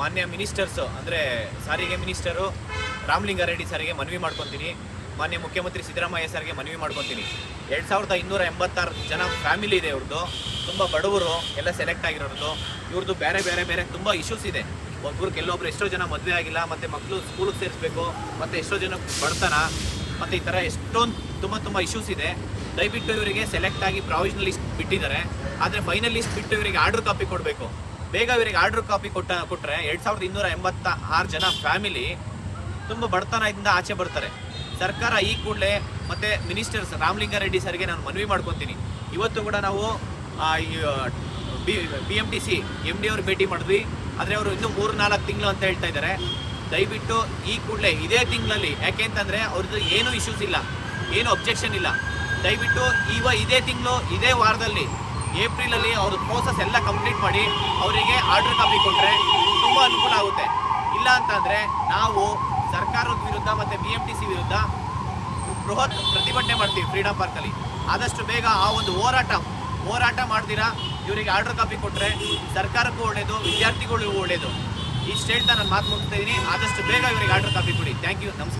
ಮಾನ್ಯ ಮಿನಿಸ್ಟರ್ಸ್, ಅಂದರೆ ಸಾರಿಗೆ ಮಿನಿಸ್ಟರು ರಾಮಲಿಂಗಾರೆಡ್ಡಿ ಸರ್ಗೆ ಮನವಿ ಮಾಡ್ಕೊತೀನಿ. ಮಾನ್ಯ ಮುಖ್ಯಮಂತ್ರಿ ಸಿದ್ದರಾಮಯ್ಯ ಸರ್ಗೆ ಮನವಿ ಮಾಡ್ಕೊತೀನಿ. ಎರಡು ಸಾವಿರದ ಇನ್ನೂರ ಎಂಬತ್ತಾರು ಜನ ಫ್ಯಾಮಿಲಿ ಇದೆ ಇವ್ರದ್ದು ತುಂಬ ಬಡವರು, ಎಲ್ಲ ಸೆಲೆಕ್ಟ್ ಆಗಿರೋದು ಇವ್ರದ್ದು ಬೇರೆ ಬೇರೆ ಬೇರೆ ತುಂಬ ಇಶ್ಯೂಸ್ ಇದೆ. ಒಬ್ಬರು ಕೆಲವೊಬ್ರು ಎಷ್ಟೋ ಜನ ಮದುವೆ ಆಗಿಲ್ಲ, ಮತ್ತು ಮಕ್ಕಳು ಸ್ಕೂಲಿಗೆ ಸೇರಿಸ್ಬೇಕು, ಮತ್ತು ಎಷ್ಟೋ ಜನ ಬಡತನ, ಮತ್ತು ಈ ಥರ ಎಷ್ಟೊಂದು ತುಂಬ ತುಂಬ ಇಶ್ಯೂಸ್ ಇದೆ. ದಯವಿಟ್ಟು ಇವರಿಗೆ ಸೆಲೆಕ್ಟ್ ಆಗಿ ಪ್ರಾವಿಷನಲ್ ಲಿಸ್ಟ್ ಬಿಟ್ಟಿದ್ದಾರೆ. ಆದರೆ ಫೈನಲ್ ಲಿಸ್ಟ್ ಬಿಟ್ಟು ಇವರಿಗೆ ಆರ್ಡರ್ ಕಾಪಿ ಕೊಡಬೇಕು. ಬೇಗ ಇವರಿಗೆ ಆರ್ಡರ್ ಕಾಪಿ ಕೊಟ್ಟ ಕೊಟ್ಟರೆ ಎರಡು ಸಾವಿರದ ಇನ್ನೂರ ಎಂಬತ್ತ ಆರು ಜನ ಫ್ಯಾಮಿಲಿ ತುಂಬ ಬಡತನದಿಂದ ಆಚೆ ಬರ್ತಾರೆ. ಸರ್ಕಾರ ಈ ಕೂಡಲೇ ಮತ್ತೆ ಮಿನಿಸ್ಟರ್ಸ್ ರಾಮಲಿಂಗಾರೆಡ್ಡಿ ಸರ್ಗೆ ನಾನು ಮನವಿ ಮಾಡ್ಕೊತೀನಿ. ಇವತ್ತು ಕೂಡ ನಾವು B M T C M D ಅವ್ರು ಭೇಟಿ ಮಾಡಿದ್ವಿ. ಆದರೆ ಅವರು ಇನ್ನೂ ಮೂರು ನಾಲ್ಕು ತಿಂಗಳು ಅಂತ ಹೇಳ್ತಾ ಇದ್ದಾರೆ. ದಯವಿಟ್ಟು ಈ ಕೂಡಲೇ ಇದೇ ತಿಂಗಳಲ್ಲಿ, ಯಾಕೆ ಅಂತಂದರೆ ಅವ್ರದ್ದು ಏನೂ ಇಶ್ಯೂಸ್ ಇಲ್ಲ. ಏನು ಅಬ್ಜೆಕ್ಷನ್ ಇಲ್ಲ. ದಯವಿಟ್ಟು ಇವ ಇದೇ ತಿಂಗಳು, ಇದೇ ವಾರದಲ್ಲಿ ಏಪ್ರಿಲಲ್ಲಿ ಅವ್ರ ಪ್ರೋಸೆಸ್ ಎಲ್ಲ ಕಂಪ್ಲೀಟ್ ಮಾಡಿ ಅವರಿಗೆ ಆರ್ಡರ್ ಕಾಪಿ ಕೊಟ್ಟರೆ ತುಂಬ ಅನುಕೂಲ ಆಗುತ್ತೆ. ಇಲ್ಲ ಅಂತಂದರೆ ನಾವು ಸರ್ಕಾರದ ವಿರುದ್ಧ ಮತ್ತು ಬಿ ಎಂ ಟಿ ಸಿ ವಿರುದ್ಧ ಬೃಹತ್ ಪ್ರತಿಭಟನೆ ಮಾಡ್ತೀವಿ ಫ್ರೀಡಮ್ ಪಾರ್ಕಲ್ಲಿ ಆದಷ್ಟು ಬೇಗ ಆ ಒಂದು ಹೋರಾಟ ಹೋರಾಟ ಮಾಡ್ತೀರಾ? ಇವರಿಗೆ ಆರ್ಡರ್ ಕಾಪಿ ಕೊಟ್ಟರೆ ಸರ್ಕಾರಕ್ಕೂ ಒಳ್ಳೆಯದು ವಿದ್ಯಾರ್ಥಿಗಳಿಗೂ ಒಳ್ಳೆಯದು ಇಷ್ಟು ಹೇಳ್ತಾ ನಾನು ಮಾತು ಮುಗಿಸ್ತಾ ಇದ್ದೀನಿ ಆದಷ್ಟು ಬೇಗ ಇವರಿಗೆ ಆರ್ಡರ್ ಕಾಪಿ ಕೊಡಿ. ಥ್ಯಾಂಕ್ ಯು ನಮಸ್ಕಾರ.